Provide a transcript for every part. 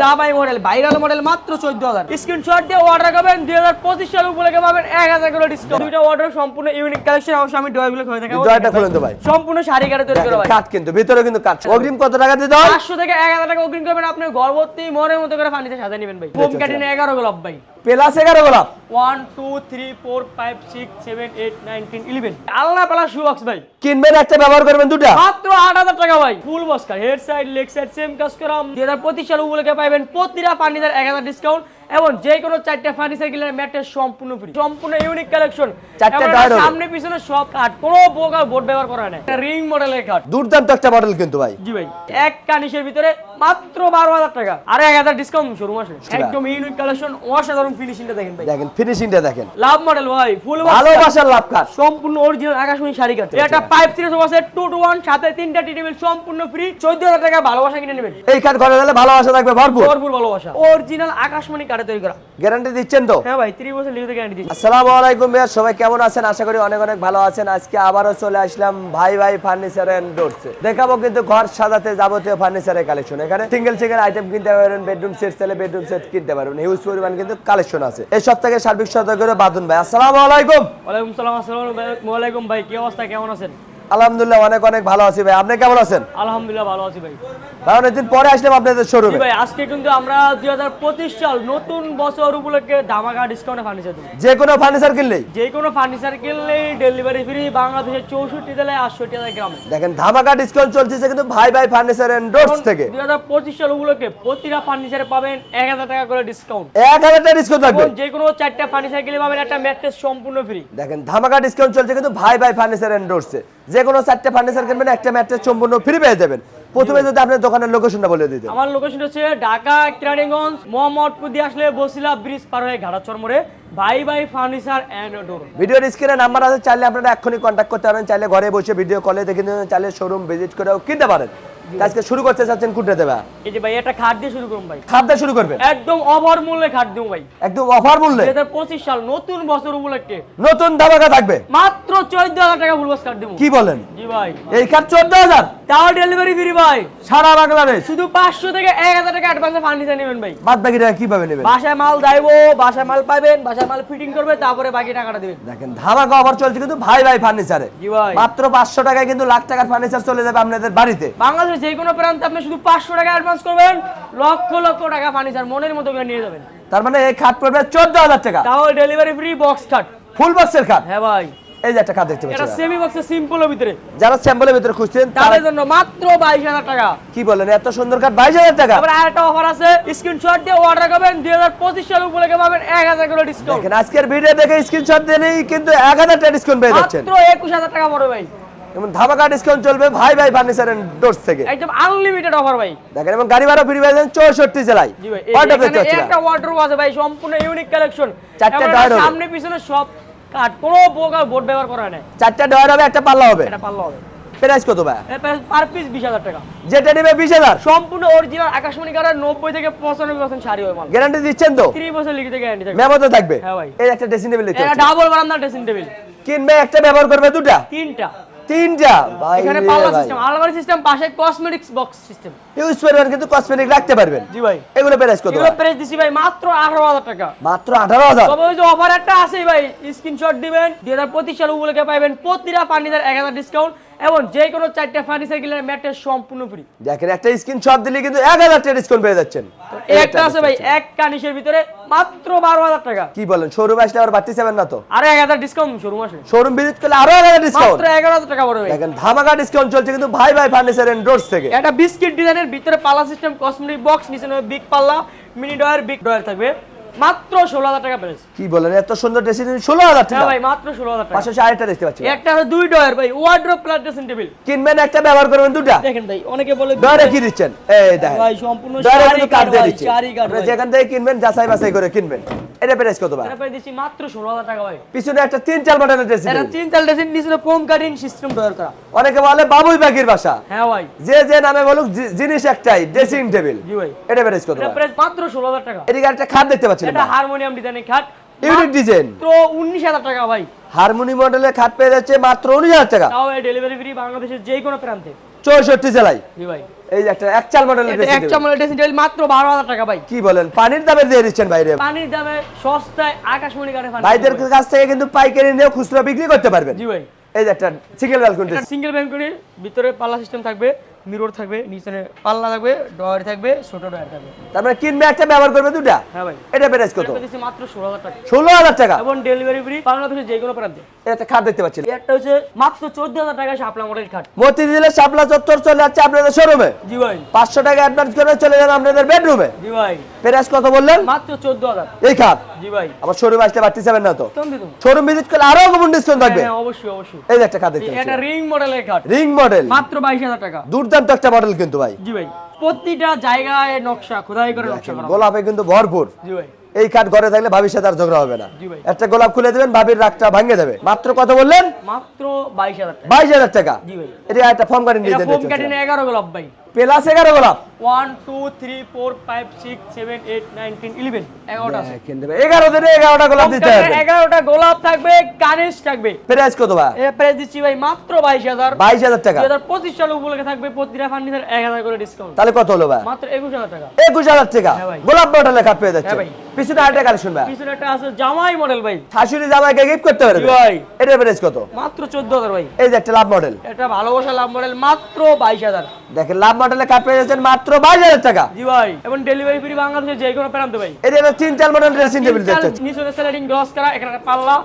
জামাই model viral model মাত্র চোদ্দ হাজার। স্ক্রিনশট দিয়ে অর্ডার করবেন দুই হাজার পঁচিশ সাল উপলক্ষে পাবেন এক হাজার করে ডিসকাউন্ট দুইটা অর্ডার সম্পূর্ণ ইউনিক কালেকশন অবশ্যই আমি ডয়গুলো থাকে জয়টা খুলেন তো ভাই। সম্পূর্ণ শাড়ি কাটে তৈরি করা ভাই। কাঠ কিন্তু ভিতরে কিন্তু অগ্রিম কত টাকা থেকে টাকা অগ্রিম করবেন আপনি গর্ভবতী মনের মতো করে ফার্নিচার সাজা নিবেন ভাই। হোম ক্যাটিনে এগারো গোলাপ ভাই। প্লাস এগারো গোলাপ one two three four five six seven eight nine ten eleven আল্লাহ পালা শু বক্স ভাই। কিনবেন একটা ব্যবহার করবেন দুটা। মাত্র আট হাজার টাকা ভাই। Full বস্কার head side leg side same কাজ করা। দুই হাজার পঁচিশ সাল উপলক্ষে পাইবেন প্রতিটা ফার্নিচার এক হাজার ডিসকাউন্ট এবং যে কোনো চারটা ফার্নিচার কিনলে ম্যাটের সম্পূর্ণ ফ্রি সম্পূর্ণ ইউনিক কালেকশন সামনে পিছনে সব কাঠ কোনো প্রকার বোর্ড ব্যবহার করা নাই। রিং মডেলের কাঠ দুর্দান্ত একটা মডেল কিন্তু ভাই। জি ভাই এক কানিসের ভিতরে মাত্র বারো হাজার টাকা। আর এক হাজার ডিসকাউন্ট শোরুম আসে। একদম ইউনিক কালেকশন অসাধারণ ফিনিশিংটা দেখেন ভাই। দেখেন ফিনিশিংটা দেখেন। লাভ মডেল ভাই ফুল ভালোবাসার লাভ সম্পূর্ণ অরিজিনাল আকাশমণি শাড়ি কাটে এটা। পাইপ আছে টু টু ওয়ান সাথে তিনটা টি টেবিল সম্পূর্ণ ফ্রি চোদ্দ হাজার টাকা ভালোবাসা কিনে নেবেন। এই কাঠ ঘরে গেলে ভালোবাসা থাকবে ভরপুর। ভরপুর ভালোবাসা। অরিজিনাল আকাশমণি কাটে তৈরি করা। গ্যারান্টি দিচ্ছেন তো? হ্যাঁ ভাই 30 বছর লিখিত গ্যারান্টি দিচ্ছি। আসসালামু আলাইকুম ভাইয়া সবাই কেমন আছেন? আশা করি অনেক অনেক ভালো আছেন। আজকে আবারও চলে আসলাম ভাই ভাই ফার্নিচার এন্ড ডোরসে দেখাবো কিন্তু ঘর সাজাতে যাবতীয় ফার্নিচারের কালেকশন এখানে সিঙ্গেল সিঙ্গেল আইটেম কিনতে পারেন বেডরুম সেট চাইলে বেডরুম সেট কিনতে পারবেন। হিউজ পরিমাণ কিন্তু কালেকশন আছে। এই সপ্তাহে সার্বিক সতর্ক বাদুন ভাই, আসসালামু আলাইকুম। ওয়ালাইকুম সালাম, আসসালামু আলাইকুম ভাই, কি অবস্থা, কেমন আছেন? আলহামদুলিল্লাহ অনেক অনেক ভালো আছি ভাই। আপনি কেমন আছেন? আলহামদুলিল্লাহ ভালো আছি ভাই। ভাই অনেকদিন পরে আসলাম আপনাদের শোরুমে ভাই আজকে কিন্তু আমরা 2025 সাল নতুন বছর উপলক্ষে ধামাকা ডিসকাউন্টে ফার্নিচার দেব যে কোনো ফার্নিচার কিনলেই। যে কোনো ফার্নিচার কিনলেই ডেলিভারি ফ্রি বাংলাদেশের চৌষট্টি জেলায় আটষট্টি হাজার গ্রামে। দেখেন ধামাকা ডিসকাউন্ট চলছে কিন্তু ভাই ভাই ফার্নিচার এন্ড ডোরস থেকে। দুই হাজার পঁচিশ সাল উপলক্ষে প্রতিটা ফার্নিচারে পাবেন এক হাজার টাকা করে ডিসকাউন্ট এক হাজার টাকা ডিসকাউন্ট থাকবে। যে কোনো চারটা ফার্নিচার কিনলে পাবেন একটা ম্যাট্রেস সম্পূর্ণ ফ্রি দেখেন ধামাকা ডিসকাউন্ট চলছে কিন্তু ভাই ভাই ফার্নিচার এন্ড ডোরসে যে কোনো চারটে ফার্নিচার কিনবেন একটা ম্যাট্রেস সম্পূর্ণ ফ্রি পেয়ে যাবেন। প্রথমে যদি আপনার দোকানের লোকেশনটা বলে দিতে আমার লোকেশন হচ্ছে ঢাকা কিরানীগঞ্জ মোহাম্মদপুর দিয়ে আসলে বসিলা ব্রিজ পার হয়ে ঘাটাচর মোড়ে ভাই বাই ফার্নিচার অ্যান্ড ডোর ভিডিওর স্ক্রিনে নাম্বার আছে চাইলে আপনারা এক্ষুনি কন্ট্যাক্ট করতে পারেন চাইলে ঘরে বসে ভিডিও কলে দেখে নিতে চাইলে শোরুম ভিজিট করেও কিনতে পারেন। আজকে শুরু করতে চাচ্ছেন কুটরে দেবা? এই যে ভাই এটা খাট দিয়ে শুরু করুন ভাই। খাদ্য শুরু করবেন? একদম অফার মূল্যে খাট দিব ভাই। একদম অফার মূল্যে? দুই হাজার পঁচিশ সাল নতুন বছর উপলক্ষে। নতুন ধামাকা থাকবে? মাত্র চোদ্দ হাজার টাকা বক্স খাট দিব। কি বলেন? জি ভাই। এই খাট চোদ্দ হাজার? তাও ডেলিভারি ফ্রি ভাই। সারা বাংলাদেশ। শুধু পাঁচশো থেকে এক হাজার টাকা অ্যাডভান্সে ফার্নিচার নেবেন ভাই। বাদ বাকি টাকা কীভাবে নেবেন? বাসায় মাল যাইবো বাসায় মাল পাবেন বাসায় মাল ফিটিং করবে তারপরে বাকি টাকাটা দেবেন। দেখেন ধামাকা অফার চলছে কিন্তু ভাই ভাই ফার্নিচারে জি ভাই। মাত্র পাঁচশো টাকায় কিন্তু লাখ টাকার ফার্নিচার চলে যাবে আপনাদের বাড়িতে। বাংলাদেশের যে কোনো প্রান্তে আপনি শুধু পাঁচশো টাকা অ্যাডভান্স করবেন লক্ষ লক্ষ টাকা ফার্নিচার মনের মতো করে নিয়ে যাবেন। তার মানে এই খাট পড়বে চোদ্দ হাজার টাকা। তাহলে delivery free box cut full বক্সের খাট? হ্যাঁ ভাই। এই যে একটা খাট দেখতে এটা সেমি বক্সের সিম্পলের ভিতরে। যারা স্যাম্পলের ভিতরে খুঁজছেন তাদের জন্য মাত্র বাইশ হাজার টাকা। কি বলেন এত সুন্দর কাঠ বাইশ হাজার টাকা? তারপরে আরেকটা অফার আছে স্ক্রিনশট দিয়ে অর্ডার করবেন দুই হাজার পঁচিশ সাল উপলক্ষে পাবেন এক হাজার করে ডিসকাউন্ট দেখেন আজকের ভিডিও দেখে স্ক্রিনশট কিন্তু টাকা ডিসকাউন্ট পেয়ে যাচ্ছেন। মাত্র একুশ হাজার টাকা পড়বে ভাই। এবং ধামাকা ডিসকাউন্ট চলবে ভাই ভাই ফার্নিচার এন্ড ডোরস থেকে। একদম আনলিমিটেড অফার ভাই। দেখেন এবং গাড়ি ভাড়া ফ্রি চৌষট্টি জেলায়। জি ভাই একটা ওয়ার্ডরোব আছে ভাই সম্পূর্ণ ইউনিক কালেকশন চারটে সামনে পিছনে সব কাঠ কোনো প্রকার বোর্ড ব্যবহার করা নাই। চারটা ডয়ার হবে একটা পাল্লা হবে? একটা পাল্লা হবে। প্রাইস কত ভাই পার পিস বিশ হাজার টাকা। যেটা নেবে বিশ হাজার? সম্পূর্ণ অরিজিনাল আকাশমণি কালার নব্বই থেকে পঁচানব্বই পার্সেন্ট শাড়ি হবে মাল। গ্যারান্টি দিচ্ছেন তো? 3 বছর লিখিত গ্যারান্টি থাকবে। মেমোতে থাকবে। হ্যাঁ ভাই। এই একটা ড্রেসিং টেবিল এটা ডাবল বারান্দা ড্রেসিং টেবিল কিনবে একটা ব্যবহার করবে দুটা? তিনটা। তিনটা। এখানে পাল্লা সিস্টেম আলমারি সিস্টেম পাশে কসমেটিক্স বক্স সিস্টেম ইউজ করবেন কিন্তু কসমেটিক রাখতে পারবেন। জি ভাই। এগুলো প্রাইস কত এগুলো প্রাইস দিছি ভাই মাত্র আঠারো হাজার টাকা। মাত্র আঠারো হাজার? তবে ওই যে অফার একটা আছে ভাই স্ক্রিনশট দিবেন দুই হাজার পঁচিশ সাল উপলক্ষে পাবেন প্রতিটা ফার্নিচার এক হাজার ডিসকাউন্ট এবং যে কোনো চারটা ফার্নিচার কিনলে ম্যাট্রেস সম্পূর্ণ ফ্রি দেখেন একটা স্ক্রিনশট দিলে কিন্তু এক হাজার টাকা ডিসকাউন্ট পেয়ে যাচ্ছেন। একটা আছে ভাই এক কানিসের ভিতরে মাত্র বারো হাজার টাকা। কি বলেন শোরুম আসলে আবার বাড়তি যাবেন না তো? আর এক হাজার ডিসকাউন্ট শোরুম আসলে। শোরুম ভিজিট করলে আরও এক হাজার ডিসকাউন্ট মাত্র এগারো হাজার টাকা পড়বে দেখেন ধামাকা ডিসকাউন্ট চলছে কিন্তু ভাই ভাই ফার্নিচার এন্ড ডোরস থেকে। একটা বিস্কিট ডিজাইনের ভিতরে পাল্লা সিস্টেম কসমেটিক বক্স নিচে বিগ পাল্লা মিনি ডয়ার বিগ ডয়ার থাকবে। মাত্র ষোলো হাজার টাকা প্রাইস কি বলেন এত সুন্দর ড্রেসিং টেবিল ষোলো হাজার টাকা। হ্যাঁ ভাই মাত্র ষোলো হাজার টাকা। পাশাপাশি আরেকটা দেখতে পাচ্ছি। একটা হলো দুই ডয়ার ভাই ওয়ার্ড্রোপ প্লাস ড্রেসিং টেবিল কিনবেন একটা ব্যবহার করবেন দুটা। দেখেন ভাই অনেকে বলে ডরে কি দিচ্ছেন? এই দেখেন। ভাই সম্পূর্ণ কাঠ দিয়ে ভাই, দিচ্ছে। শাড়ি ভাই। যেখান থেকে কিনবেন যাচাই বাছাই করে কিনবেন। এটা প্রাইস কত ভাই? এটা দিচ্ছি মাত্র ষোলো হাজার টাকা ভাই। পিছনে একটা তিন চার মডেলের ড্রেসিং এটা তিন চাল ড্রেসিং নিচে ফোম কাটিং সিস্টেম ডয়ার করা। অনেকে বলে বাবুই পাখির বাসা। হ্যাঁ ভাই। যে যে নামে বলুক জিনিস একটাই ড্রেসিং টেবিল জি ভাই। এটা প্রাইস কত এটা প্রাইস মাত্র ষোলো হাজার টাকা। এদিকে একটা খাট দেখতে পাচ্ছিলেন এটা হারমোনিয়াম ডিজাইনের খাট। ইউনিক ডিজাইন মাত্র উনিশ টাকা ভাই। হারমোনি মডেলের খাট পেয়ে যাচ্ছে মাত্র উনিশ হাজার টাকা। তাও ডেলিভারি ফ্রি বাংলাদেশের যে কোনো প্রান্তে। চৌষট্টি জেলায়। জি ভাই। এই একটা এক মডেলের এটা ড্রেসিং এক টেবিল টেবিল মাত্র বারো হাজার টাকা ভাই। কি বলেন? পানির দামে দিয়ে দিচ্ছেন বাইরে পানির দামে সস্তায় আকাশমণি কাঠে পানি ভাইদের কাছ থেকে কিন্তু পাইকারি নিয়ে খুচরা বিক্রি করতে পারবেন। জি ভাই। এই যে একটা সিঙ্গেল ব্যালকনি সিঙ্গেল ব্যালকনি ভিতরে পাল্লা সিস্টেম থাকবে। মিরর থাকবে নিচে পাল্লা থাকবে ডয়ার থাকবে ছোট ডয়ার থাকবে। তারপরে কিনবে একটা ব্যবহার করবে দুটা হ্যাঁ ভাই। এটা প্রাইস কত? এটা দিচ্ছি মাত্র ষোলো হাজার টাকা। ষোলো হাজার টাকা? এবং ডেলিভারি ফ্রি বাংলাদেশের যে কোনো প্রান্তে। এটা খাট দেখতে পাচ্ছেন একটা হচ্ছে মাত্র চোদ্দ হাজার টাকা শাপলা মডেল খাট মতিঝিলে শাপলা চত্বর চলে যাচ্ছে আপনাদের শোরুমে জি ভাই। পাঁচশো টাকা অ্যাডভান্স করে চলে যান আপনাদের বেডরুমে জি ভাই। প্রাইস কত বললেন? মাত্র চোদ্দ হাজার। এই খাট জি ভাই। আবার শোরুমে আসতে পারতেছি না তো। কম শোরুম ভিজিট করলে আরও কমন ডিসকাউন্ট থাকবে। হ্যাঁ অবশ্যই অবশ্যই। এই একটা খাট দেখতে এটা রিং মডেলের খাট রিং মডেল মাত্র বাইশ হাজার টাকা। দুর্দান্ত একটা মডেল কিন্তু ভাই। জি ভাই প্রতিটা জায়গায় নকশা খোদাই করে নকশা করা। গোলাপে কিন্তু ভরপুর। জি ভাই। এই কাঠ ঘরে থাকলে ভাবির সাথে আর ঝগড়া হবে না। একটা গোলাপ খুলে দেবেন ভাবির রাগটা ভাঙে যাবে। মাত্র কত বললেন? মাত্র বাইশ হাজার টাকা। বাইশ হাজার টাকা। এটা একটা ফর্ম কাটিং এটা ডিজাইন এগারো গোলাপ ভাই। প্লাস এগারো গোলাপ one two three four five six seven eight nine ten eleven এগারোটা এগারো দিনে এগারোটা গোলাপ দিতে হবে। এগারোটা গোলাপ থাকবে কানিস থাকবে। প্রাইস কত ভাই? এ প্রাইস দিচ্ছি ভাই মাত্র বাইশ হাজার। বাইশ হাজার টাকা। দুই হাজার পঁচিশ সালে উপলক্ষে থাকবে প্রতিটা ফার্নিচার এক হাজার করে ডিসকাউন্ট তাহলে কত হলো ভাই? মাত্র একুশ হাজার টাকা। একুশ হাজার টাকা। হ্যাঁ গোলাপ মডেলের কাঠ পেয়ে যাচ্ছে। হ্যাঁ। পিছনে আরেকটা কালেকশন ভাই। পিছনে একটা আছে জামাই মডেল ভাই। শাশুড়ি জামাইকে গিফট করতে পারবে? ভাই। এটার প্রাইস কত? মাত্র চোদ্দ হাজার ভাই। এই যে একটা লাভ মডেল এটা ভালোবাসা লাভ মডেল মাত্র বাইশ হাজার। দেখেন লাভ মডেলের কাপ পেয়ে যাচ্ছেন মাত্র বাইশ হাজার টাকা। জি ভাই এবং ডেলিভারি ফ্রি বাংলাদেশে যে কোনো প্রান্তে ভাই। এটা একটা তিন চার মডেল ড্রেসিং টেবিল পাচ্ছি। নিচে স্যালাডিং গ্লস করা এখানে পাল্লা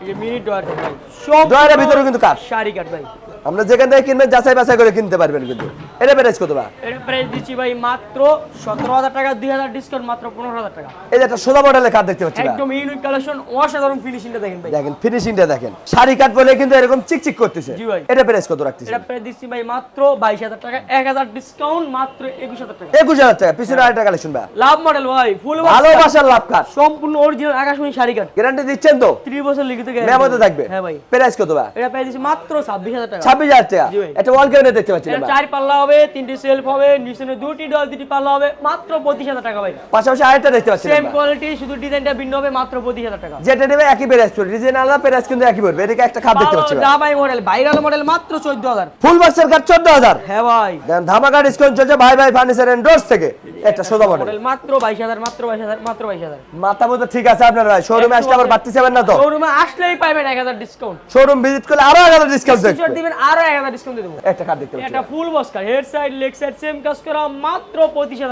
এই যে মিনি ডয়ার ভাই। সব ডয়ারের ভিতরে কিন্তু কাট শাড়ি কাট ভাই। আমরা যেখান থেকে কিনবেন যাচাই বাছাই করে কিনতে পারবেন কিন্তু। এটা প্রাইস কত ভাই? এর প্রাইস দিচ্ছি ভাই মাত্র সতেরো হাজার টাকা দুই হাজার ডিসকাউন্ট মাত্র পনেরো হাজার টাকা। এই যে একটা সোজা মডেলের কাঠ দেখতে পাচ্ছি ভাই। একদম ইউনিক কালেকশন অসাধারণ ফিনিশিংটা দেখেন ভাই। দেখেন ফিনিশিংটা দেখেন। শাড়ি কাট বলে কিন্তু এরকম চিকচিক করতেছে। জি ভাই। এটা প্রাইস কত রাখতেছে এটা প্রাইস দিচ্ছি ভাই মাত্র বাইশ হাজার টাকা এক হাজার ডিসকাউন্ট মাত্র একুশ হাজার টাকা। একুশ হাজার টাকা পিছনে আরেকটা কালেকশন ভাই। লাভ মডেল ভাই ফুল ভালোবাসার লাভ কাঠ সম্পূর্ণ অরিজিনাল আকাশমণি শাড়ি কাট গ্যারান্টি দিচ্ছেন তো? ত্রিশ বছর লিখিত মেমোতে থাকবে। হ্যাঁ ভাই। প্রাইস কত ভাই? এটা প্রাইস দিচ্ছি মাত্র ছাব্বিশ হাজার টাকা। ছাব্বিশ হাজার টাকা। জি ভাই। একটা ওয়াল দেখতে পাচ্ছি এটা ভাই চার পাল্লা হবে তিনটি সেলফ হবে নিচে দুটি ডল দুটি পাল্লা হবে মাত্র পঁচিশ হাজার টাকা ভাই। পাশাপাশি আরেকটা দেখতে পাচ্ছি সেম কোয়ালিটি শুধু ডিজাইনটা ভিন্ন হবে মাত্র পঁচিশ হাজার টাকা। যেটা নেবে একই প্রাইস পড়বে। ডিজাইন আলাদা প্রাইস কিন্তু একই পড়বে। এদিকে একটা খাপ দেখতে পাচ্ছি ভাই মডেল ভাইরাল মডেল মাত্র চোদ্দ হাজার। ফুল বক্সের চোদ্দ হাজার। হ্যাঁ ভাই। দেখেন ধামাকা ডিসকাউন্ট চলছে ভাই ভাই ফার্নিচার এন্ড ডোরস থেকে। একটা সোজা মডেল মাত্র বাইশ হাজার মাত্র বাইশ হাজার মাত্র বাইশ হাজার। মাথা মতো ঠিক আছে আপনার। ভাই শোরুমে আসলে আবার বাড়তি যাবেন না তো? শোরুমে আসলেই পাবেন এক হাজার ডিসকাউন্ট শোরুম ভিজিট করলে আরও হাজার ডিসকাউন্ট টি-শার্ট দিবেন আরও এক হাজার ডিসকাউন্ট দিয়ে দেবো। একটা কাঠ দেখতে পাচ্ছি। এটা full box বস্কার head side leg side same কাজ করা মাত্র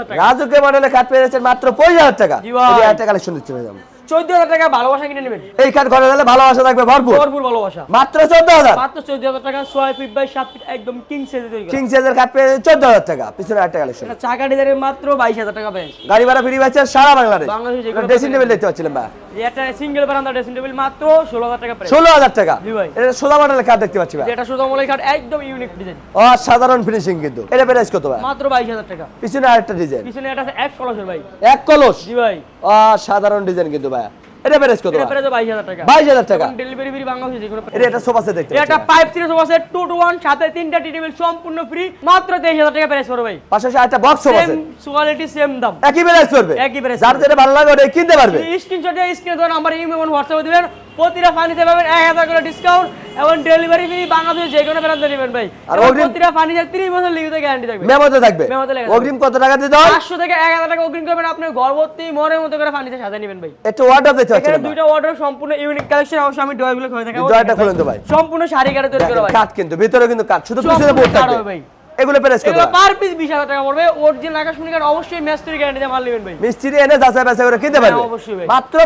টাকা। রাজুকে মডেলে মাত্র টাকা। জি ভাই। এই একটা কালেকশন আমরা। চোদ্দ হাজার টাকা ভালোবাসা কিনে নেবেন। এই কাঠ ঘরে গেলে ভালোবাসা থাকবে ভরপুর। ভরপুর ভালোবাসা। মাত্র চোদ্দ হাজার। মাত্র চোদ্দ হাজার টাকা ছয় ফিট বাই সাত ফিট একদম কিং সাইজে তৈরি কিং সাইজের কাঠ পেয়ে চোদ্দ হাজার টাকা পিছনে এটা চাকা ডিজাইনের মাত্র বাইশ হাজার টাকা গাড়ি ভাড়া ফ্রি পাচ্ছে সারা বাংলাদেশ। বাংলাদেশে ড্রেসিং টেবিল দেখতে পাচ্ছিলাম ভাই। এটা সিঙ্গেল বারান্দা ড্রেসিং টেবিল মাত্র ষোলো হাজার টাকা প্রাইস ষোলো হাজার টাকা? জি ভাই। এটা সোজা মডেলের কাট দেখতে পাচ্ছি ভাই? এটা সুদা মডেলের কাট একদম ইউনিক ডিজাইন অসাধারণ ফিনিশিং কিন্তু। এটা প্রাইস কত ভাই? মাত্র বাইশ হাজার টাকা। পিছনে আরেকটা ডিজাইন পিছনে এটা আছে এক কলসের ভাই। এক কলস জি ভাই। অসাধারণ ডিজাইন কিন্তু ভাই এটা প্রাইস কত এটা প্রাইস বাইশ হাজার টাকা। বাইশ হাজার টাকা। ডেলিভারি ফ্রি বাংলাদেশে যে কোনো এটা একটা সোফা সেট দেখতে এটা pipe three sofa set 2 two 1 সাথে তিনটা টি টেবিল সম্পূর্ণ ফ্রি মাত্র তেইশ হাজার টাকা প্রাইস পড়বে ভাই। পাশাপাশি একটা box sofa same quality same দাম। একই প্রাইস পড়বে। একই যার যেটা ভালো লাগে ওটা কিনতে পারবে। স্ক্রিনশট দিয়ে স্ক্রিনে ধরুন আমার ইমেল এবং হোয়াটসঅ্যাপে দিবেন। প্রতিটা ফার্নিচার পাবেন এক হাজার করে ডিসকাউন্ট এবং ডেলিভারি ফ্রি বাংলাদেশ যে কোনো প্রান্তে নেবেন ভাই। আর অগ্রিম- প্রতিটা ফার্নিচার বছর লিখিত গ্যারান্টি থাকবে। মেমোতে থাকবে। মেমোতে লেখা অগ্রিম কত টাকা দিতে হয়? পাঁচশো থেকে এক হাজার টাকা অগ্রিম করবেন আপনি ঘরবর্তী মনের মতো করে ফার্নিচার সাজা নেবেন ভাই। অর্ডার দিতে এখানে হচ্ছে দুইটা অর্ডার সম্পূর্ণ ইউনিক কালেকশন অবশ্য আমি ডয়গুলো খুলে দেখাবো। খুলেন তো ভাই। সম্পূর্ণ শাড়ি কাটে তৈরি করা ভাই। কাট কিন্তু ভিতরে কিন্তু কাট শুধু পিছনে বোর্ড থাকবে। ভাই। এগুলো প্রাইস কত এগুলো পার পিস টাকা পড়বে। অরিজিনাল আকাশমণি কার্ড অবশ্যই ম্যাস্টরি গ্যারান্টি দিয়ে মাল নেবেন ভাই। মিস্ত্রি এনে যাচাই বাছাই করে কিনতে পারবে। হ্যাঁ, অবশ্যই ভাই। মাত্র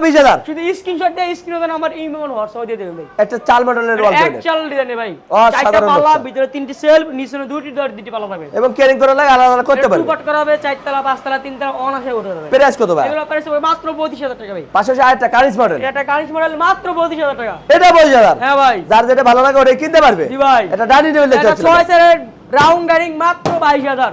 শুধু স্ক্রিনশট দিয়ে স্ক্রিনে নাম্বার ইমেল এবং হোয়াটসঅ্যাপ দিয়ে দেবেন ভাই। একটা চাল মডেলের ওয়াল এক চাল ডিজাইনে ভাই। চারটা পাল্লা ভিতরে তিনটি সেলফ নিচে দুটি দর দুটি পাল্লা থাকবে। এবং কেরিং করে লাগে আলাদা আলাদা করতে পারবে। করা হবে চারতলা পাঁচতলা তিনতলা অনাসে উঠে যাবে প্রাইস কত ভাই। এগুলো প্রাইস হবে মাত্র টাকা ভাই। পাশাপাশি আরেকটা কারিজ মডেল এটা কারিশ মডেল মাত্র পঁচিশ হাজার টাকা। এটা হ্যাঁ ভাই। যার যেটা ভালো লাগে ওটাই কিনতে পারবে। জি ভাই। এটা ডাইনিং টেবিল দেখতে এটা পাচ্ছি ছয় সেটের রাউন্ড ডাইনিং মাত্র বাইশ হাজার।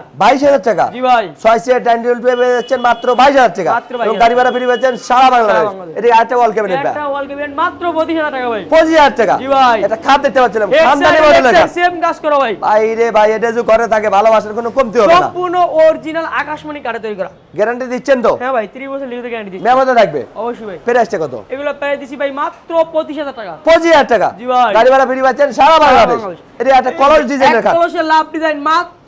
টাকা? জি ভাই। ছয় সিটের ডাইনিং পেয়ে যাচ্ছেন মাত্র বাইশ হাজার টাকা। এবং গাড়ি ভাড়া ফ্রি পাচ্ছেন সারা বাংলাদেশ। বাংলাদেশ। এটা আরেকটা ওয়াল ক্যাবিনেট ভাই একটা ওয়াল ক্যাবিনেট মাত্র পঁচিশ হাজার টাকা ভাই। পঁচিশ হাজার টাকা। জি ভাই। এটা খাপ দেখতে পাচ্ছিলাম। খানদানি মডেলের খাপ সেম কাজ করো ভাই। বাইরে ভাই এটা যে ঘরে থাকে ভালোবাসার কোনো কমতি হবে না। সম্পূর্ণ অরিজিনাল আকাশমণি কাঠে তৈরি করা। গ্যারান্টি দিচ্ছেন তো? হ্যাঁ ভাই 30 বছর লিখিত গ্যারান্টি দিচ্ছি। থাকবে? অবশ্যই ভাই। প্রাইসটা কত? এগুলো প্রায় দিছি ভাই মাত্র পঁচিশ হাজার টাকা। পঁচিশ হাজার টাকা। জি ভাই। গাড়ি ভাড়া ফ্রি পাচ্ছেন সারা বাংলাদেশ। বাংলাদেশ। এটা একটা কলস ডিজাইনের খাট কলসের লাভ ডিজাইন মাত্র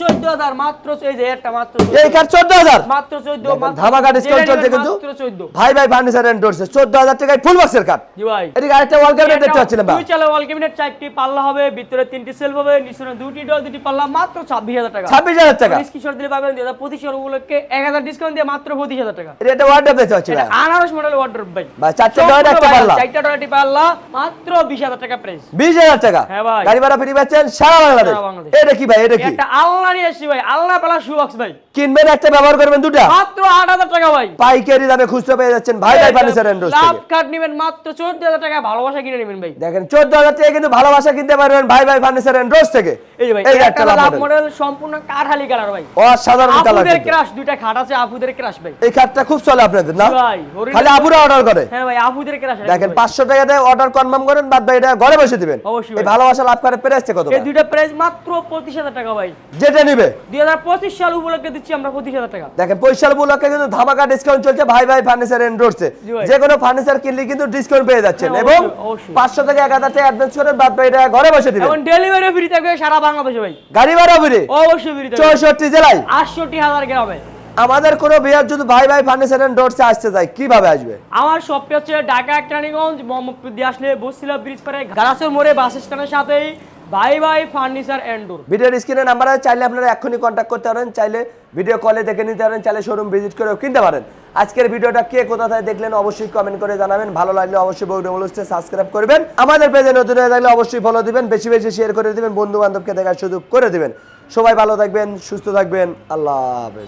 চোদ্দ হাজার মাত্র এই যে একটা মাত্র এই চোদ্দ হাজার মাত্র চোদ্দ ধামাকা ডিসকাউন্ট চলছে কিন্তু। ভাই ভাই ফার্নিচার এন্ড ডোরসে চোদ্দ হাজার টাকায় ফুল বক্সের কাঠ ভাই। এদিকে আরেকটা ওয়াল ক্যাবিনেট দেখতে পাচ্ছিলাম দুই চালে ওয়াল ক্যাবিনেট চারটি পাল্লা হবে ভিতরে তিনটি সেলফ হবে নিচে দুটি ডোর দুটি পাল্লা মাত্র ছাব্বিশ হাজার টাকা। ছাব্বিশ হাজার টাকা। কিশোর দিলে পাবেন দুই হাজার পঁচিশ উপলক্ষে এক হাজার ডিসকাউন্ট দিয়ে মাত্র পঁচিশ হাজার টাকা। এটা ওয়ার্ডরোব দেখতে পাচ্ছি আনারস মডেল ওয়ার্ড্রোব ভাই। ভাই, চারটে সম্পূর্ণ একটা পাল্লা। চারটে ডয়ারটি পাল্লা মাত্র বিশ হাজার টাকা প্রাইস বিশ হাজার টাকা। হ্যাঁ ভাই। গাড়ি ভাড়া ফ্রি পাচ্ছেন সারা বাংলাদেশ। এটা কি ভাই? এটা কি? একটা আলনা নিয়ে আসি ভাই আল্লাহ পালা শু বক্স ভাই। কিনবেন একটা ব্যবহার করবেন দুটো? মাত্র আট হাজার টাকা ভাই। পাইকারি দামে খুচরো পেয়ে যাচ্ছেন ভাই ভাই ফার্নিচার এন্ড লাভ কার্ড নেবেন মাত্র চোদ্দ হাজার টাকা ভালোবাসা কিনে নেবেন ভাই। দেখেন চোদ্দ হাজার টাকা কিন্তু ভালোবাসা কিনতে পারবেন ভাই ভাই ফার্নিচার এন্ড থেকে। এই যে ভাই একটা একটা লাভ লাভ মডেল মডেল সম্পূর্ণ কাঠালি কালার ভাই? অসাধারণ কালার আপুদের ক্রাশ দুইটা খাট আছে আপুদের ক্রাশ ভাই। এই খাটটা খুব চলে আপনাদের না? ভাই খালি আপুরা অর্ডার করে। হ্যাঁ ভাই আপুদের ক্রাশ দেখেন পাঁচশো টাকাতে অর্ডার কনফার্ম করেন বাদ ভাই এটা ঘরে বসে দিবেন। এই ভালোবাসা লাভ করে পেরে কত এই দুইটা প্রাইস মাত্র পঁচিশ হাজার টাকা ভাই। যেটা নিবে? দুই হাজার পঁচিশ সাল উপলক্ষে দিচ্ছি আমরা পঁচিশ হাজার টাকা। দেখেন পয়সার উপলক্ষে কিন্তু ধামাকা ডিসকাউন্ট চলছে ভাই ভাই ফার্নিচার এন্ড রোডসে জি যে কোনো ফার্নিচার কিনলে কিন্তু ডিসকাউন্ট পেয়ে যাচ্ছেন। হ্যাঁ, এবং অবশ্যই, অবশ্যই। পাঁচশো থেকে এক হাজার টাকা অ্যাডভান্স করেন বাদ ভাই এটা ঘরে বসে দিবেন। এখন ডেলিভারি ফ্রি থাকবে সারা বাংলাদেশে ভাই। গাড়ি ভাড়া ফিরে অবশ্যই ফ্রি চৌষট্টি জেলায়? আটষট্টি হাজার গ্রামে। আমাদের কোনো বিয়ার যদি ভাই ভাই ফার্নিচার এন্ড রোডসে আসতে চায় কীভাবে আসবে? আমার শপটি হচ্ছে ঢাকা কেরানীগঞ্জ মোহাম্মদপুর দিয়ে আসলে বসিলা ব্রিজ পারে গারাসের মোড়ে বাস স্ট্যান্ডের সাথেই buy buy furniture and door ভিডিওর স্ক্রিনে নাম্বার আছে চাইলে আপনারা এখনই কন্ট্যাক্ট করতে পারেন চাইলে ভিডিও কলে দেখে নিতে পারেন চাইলে শোরুম ভিজিট করেও কিনতে পারেন। আজকের ভিডিওটা কে কোথা থেকে দেখলেন অবশ্যই কমেন্ট করে জানাবেন। ভালো লাগলে অবশ্যই বৌডমলসকে সাবস্ক্রাইব করবেন। আমাদের পেজে নতুন হয়ে থাকলে অবশ্যই ফলো দিবেন, বেশি বেশি শেয়ার করে দিবেন বন্ধু বান্ধবকে দেখার সুযোগ করে দিবেন। সবাই ভালো থাকবেন, সুস্থ থাকবেন, আল্লাহ হাফেজ।